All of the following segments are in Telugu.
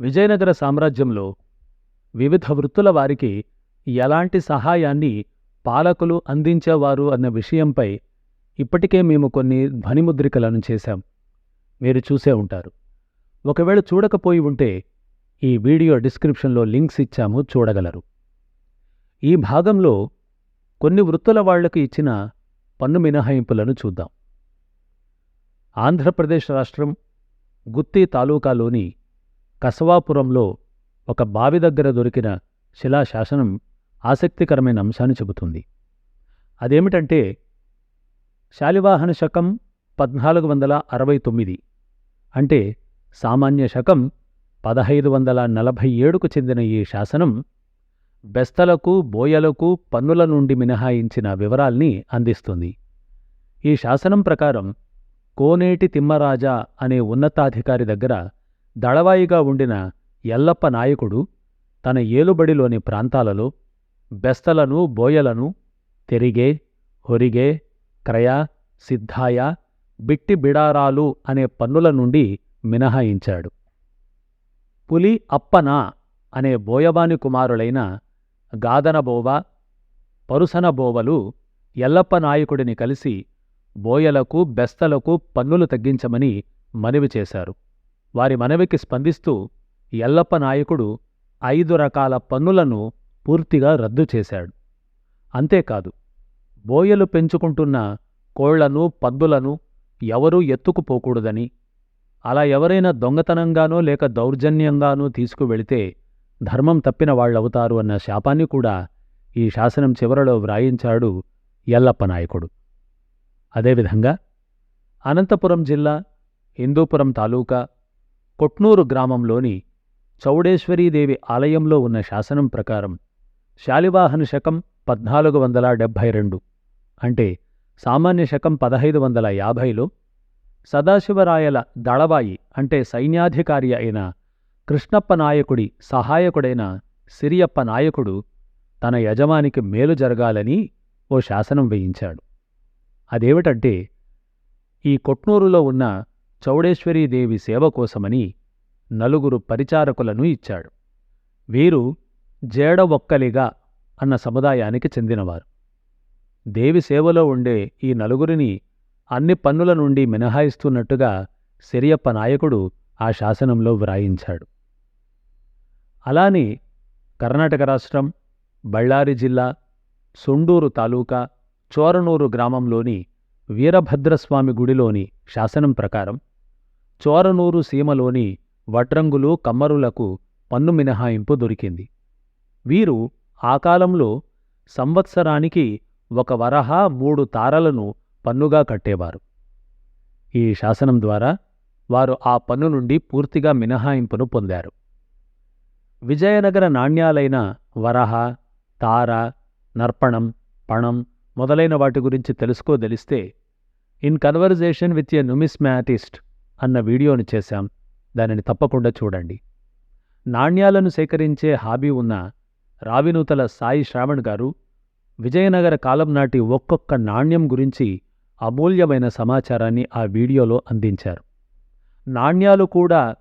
విజయనగర సామ్రాజ్యంలో వివిధ వృత్తుల వారికి ఎలాంటి సహాయాన్ని పాలకులు అందించేవారు అన్న విషయంపై ఇప్పటికే మేము కొన్ని ధ్వనిముద్రికలను చేశాం. మీరు చూసే ఉంటారు. ఒకవేళ చూడకపోయి ఉంటే ఈ వీడియో డిస్క్రిప్షన్లో లింక్స్ ఇచ్చాము చూడగలరు. ఈ భాగంలో కొన్ని వృత్తుల వాళ్ళకు ఇచ్చిన పన్ను మినహాయింపులను చూద్దాం. ఆంధ్రప్రదేశ్ రాష్ట్రం గుత్తి తాలూకాలోని కసవాపురంలో ఒక బావి దగ్గర దొరికిన శిలాశాసనం ఆసక్తికరమైన అంశాన్ని చెబుతుంది. అదేమిటంటే శాలివాహన శకం పద్నాలుగు వందల అరవై తొమ్మిది అంటే సామాన్య శకం పదహైదు వందల నలభై ఏడుకు చెందిన ఈ శాసనం బెస్తలకు బోయలకు పన్నుల నుండి మినహాయించిన వివరాల్ని అందిస్తుంది. ఈ శాసనం ప్రకారం కోనేటి తిమ్మరాజా అనే ఉన్నతాధికారి దగ్గర దళవాయిగా ఉండిన ఎల్లప్ప నాయకుడు తన ఏలుబడిలోని ప్రాంతాలలో బెస్తలను బోయలను తెరిగే హొరిగే క్రయ సిద్ధాయ బిట్టి బిడారాలు అనే పన్నుల నుండి మినహాయించాడు. పులి అప్పన అనే బోయబాని కుమారులైన గాదనబోవ పరుసనబోవలు ఎల్లప్ప నాయకుడిని కలిసి బోయలకు బెస్తలకు పన్నులు తగ్గించమని మనవి చేశారు. వారి మనవికి స్పందిస్తూ ఎల్లప్ప నాయకుడు ఐదు రకాల పన్నులను పూర్తిగా రద్దు చేశాడు. అంతేకాదు బోయలు పెంచుకుంటున్న కోళ్ళను పద్దులను ఎవరూ ఎత్తుకుపోకూడదని అలా ఎవరైనా దొంగతనంగానో లేక దౌర్జన్యంగానో తీసుకువెళితే ధర్మం తప్పిన వాళ్ళవుతారు అన్న శాపాన్ని కూడా ఈ శాసనం చివరలో వ్రాయించాడు ఎల్లప్ప నాయకుడు. అదేవిధంగా అనంతపురం జిల్లా హిందూపురం తాలూకా కొట్నూరు గ్రామంలోని చౌడేశ్వరీదేవి ఆలయంలో ఉన్న శాసనం ప్రకారం శాలివాహన శకం పద్నాలుగు వందల డెబ్భై రెండు అంటే సామాన్య శకం పదహైదు వందల యాభైలో సదాశివరాయల దళవాయి అంటే సైన్యాధికారి అయిన కృష్ణప్ప నాయకుడి సహాయకుడైన సిరియప్ప నాయకుడు తన యజమానికి మేలు జరగాలని ఓ శాసనం వేయించాడు. అదేమిటంటే ఈ కొట్నూరులో ఉన్న చౌడేశ్వరీదేవి సేవ కోసమని నలుగురు పరిచారకులను ఇచ్చాడు. వీరు జేడ ఒక్కలిగా అన్న సముదాయానికి చెందినవారు. దేవి సేవలో ఉండే ఈ నలుగురిని అన్ని పన్నుల నుండి మినహాయిస్తున్నట్టుగా సిరియప్ప నాయకుడు ఆ శాసనంలో వ్రాయించాడు. అలానే కర్ణాటక రాష్ట్రం బళ్ళారి జిల్లా సొండూరు తాలూకా చోరనూరు గ్రామంలోని వీరభద్రస్వామి గుడిలోని శాసనం ప్రకారం చోరనూరు సీమలోని వడ్రంగులు కమ్మరులకు పన్ను మినహాయింపు దొరికింది. వీరు ఆ కాలంలో సంవత్సరానికి ఒక వరహ మూడు తారలను పన్నుగా కట్టేవారు. ఈ శాసనం ద్వారా వారు ఆ పన్ను నుండి పూర్తిగా మినహాయింపును పొందారు. విజయనగర నాణ్యాలైన వరహ తార నర్పణం పణం మొదలైన వాటి గురించి తెలుసుకోదలిస్తే in conversation with a numismatist అన్న వీడియోను చేశాం. దానిని తప్పకుండా చూడండి. నాణ్యాలను సేకరించే హాబీ ఉన్న రావినూతల సాయి శ్రావణ్ గారు విజయనగర కాలం నాటి ఒక్కొక్క నాణ్యం గురించి అమూల్యమైన సమాచారాన్ని ఆ వీడియోలో అందించారు. నాణ్యాలు కూడా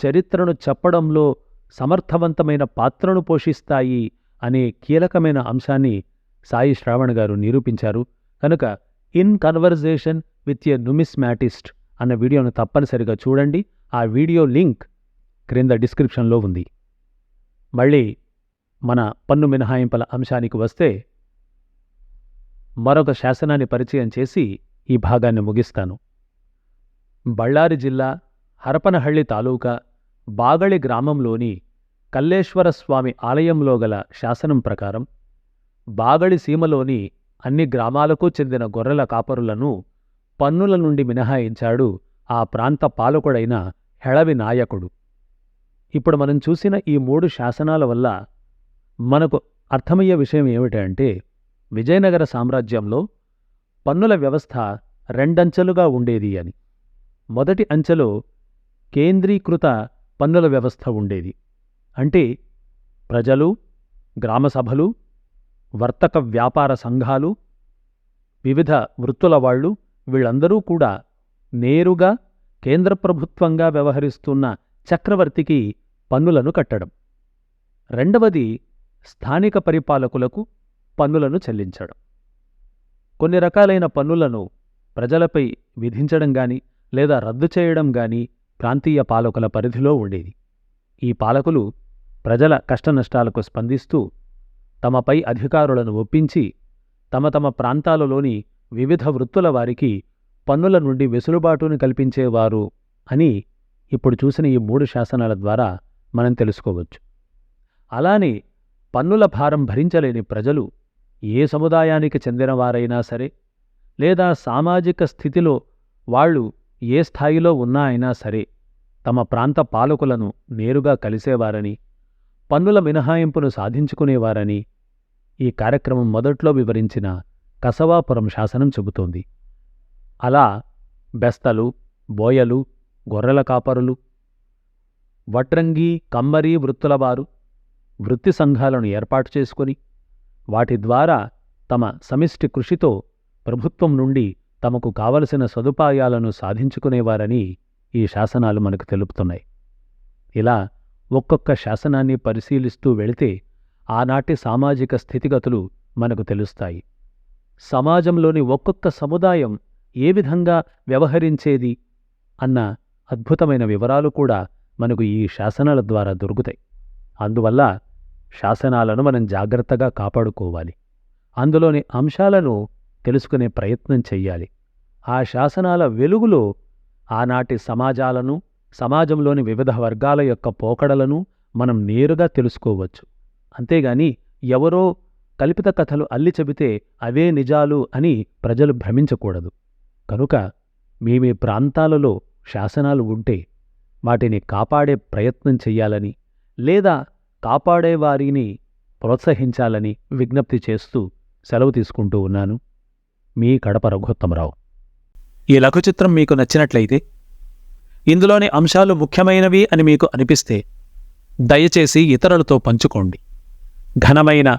చరిత్రను చెప్పడంలో సమర్థవంతమైన పాత్రను పోషిస్తాయి అనే కీలకమైన అంశాన్ని సాయి శ్రావణ్ గారు నిరూపించారు. కనుక in conversation with a numismatist అన్న వీడియోను తప్పనిసరిగా చూడండి. ఆ వీడియో లింక్ క్రింద డిస్క్రిప్షన్లో ఉంది. మళ్ళీ మన పన్ను మినహాయింపుల అంశానికి వస్తే మరొక శాసనాన్ని పరిచయం చేసి ఈ భాగాన్ని ముగిస్తాను. బళ్ళారి జిల్లా హరపనహళ్ళి తాలూకా బాగళి గ్రామంలోని కల్లేశ్వరస్వామి ఆలయంలో గల శాసనం ప్రకారం బాగళి సీమలోని అన్ని గ్రామాలకు చెందిన గొర్రెల కాపరులను పన్నుల నుండి మినహాయించాడు ఆ ప్రాంత పాలకుడైన హెళవి నాయకుడు. ఇప్పుడు మనం చూసిన ఈ మూడు శాసనాల వల్ల మనకు అర్థమయ్యే విషయం ఏమిటంటే విజయనగర సామ్రాజ్యంలో పన్నుల వ్యవస్థ రెండంచెలుగా ఉండేది అని. మొదటి అంచెలో కేంద్రీకృత పన్నుల వ్యవస్థ ఉండేది. అంటే ప్రజలు గ్రామసభలు వర్తక వ్యాపార సంఘాలు వివిధ వృత్తుల వాళ్ళు వీళ్ళందరూ కూడా నేరుగా కేంద్ర ప్రభుత్వంగా వ్యవహరిస్తున్న చక్రవర్తికి పన్నులను కట్టడం. రెండవది స్థానిక పరిపాలకులకు పన్నులను చెల్లించడం. కొన్ని రకాలైన పన్నులను ప్రజలపై విధించడం గాని లేదా రద్దు చేయడం గాని ప్రాంతీయ పాలకుల పరిధిలో ఉండేది. ఈ పాలకులు ప్రజల కష్టనష్టాలకు స్పందిస్తూ తమపై అధికారులను ఒప్పించి తమ తమ ప్రాంతాలలోని వివిధ వృత్తుల వారికి పన్నుల నుండి వెసులుబాటును కల్పించేవారు అని ఇప్పుడు చూసిన ఈ మూడు శాసనాల ద్వారా మనం తెలుసుకోవచ్చు. అలానే పన్నుల భారం భరించలేని ప్రజలు ఏ సముదాయానికి చెందినవారైనా సరే లేదా సామాజిక స్థితిలో వాళ్ళు ఏ స్థాయిలో ఉన్నా అయినా సరే తమ ప్రాంత పాలకులను నేరుగా కలిసేవారని పన్నుల మినహాయింపును సాధించుకునేవారని ఈ కార్యక్రమం మొదట్లో వివరించిన కసవాపురం శాసనం చెబుతోంది. అలా బెస్తలు బోయలు గొర్రెల కాపరులు వట్రంగి కమ్మరి వృత్తులవారు వృత్తి సంఘాలను ఏర్పాటు చేసుకొని వాటి ద్వారా తమ సమిష్టి కృషితో ప్రభుత్వం నుండి తమకు కావలసిన సదుపాయాలను సాధించుకునేవారని ఈ శాసనాలు మనకు తెలుపుతున్నాయి. ఇలా ఒక్కొక్క శాసనాన్ని పరిశీలిస్తూ వెళితే ఆనాటి సామాజిక స్థితిగతులు మనకు తెలుస్తాయి. సమాజంలోని ఒక్కొక్క సముదాయం ఏ విధంగా వ్యవహరించేది అన్న అద్భుతమైన వివరాలు కూడా మనకు ఈ శాసనాల ద్వారా దొరుకుతాయి. అందువల్ల శాసనాలను మనం జాగ్రత్తగా కాపాడుకోవాలి. అందులోని అంశాలను తెలుసుకునే ప్రయత్నం చెయ్యాలి. ఆ శాసనాల వెలుగులో ఆనాటి సమాజాలను సమాజంలోని వివిధ వర్గాల యొక్క పోకడలను మనం నేరుగా తెలుసుకోవచ్చు. అంతేగాని ఎవరో కల్పిత కథలు అల్లి చెబితే అవే నిజాలు అని ప్రజలు భ్రమించకూడదు. కనుక మీ మీ ప్రాంతాలలో శాసనాలు ఉంటే వాటిని కాపాడే ప్రయత్నం చెయ్యాలని లేదా కాపాడేవారిని ప్రోత్సహించాలని విజ్ఞప్తి చేస్తూ సెలవు తీసుకుంటూ ఉన్నాను. మీ కడప రఘుత్తమరావు. ఈ లఘుచిత్రం మీకు నచ్చినట్లయితే ఇందులోని అంశాలు ముఖ్యమైనవి అని మీకు అనిపిస్తే దయచేసి ఇతరులతో పంచుకోండి. ఘనమైన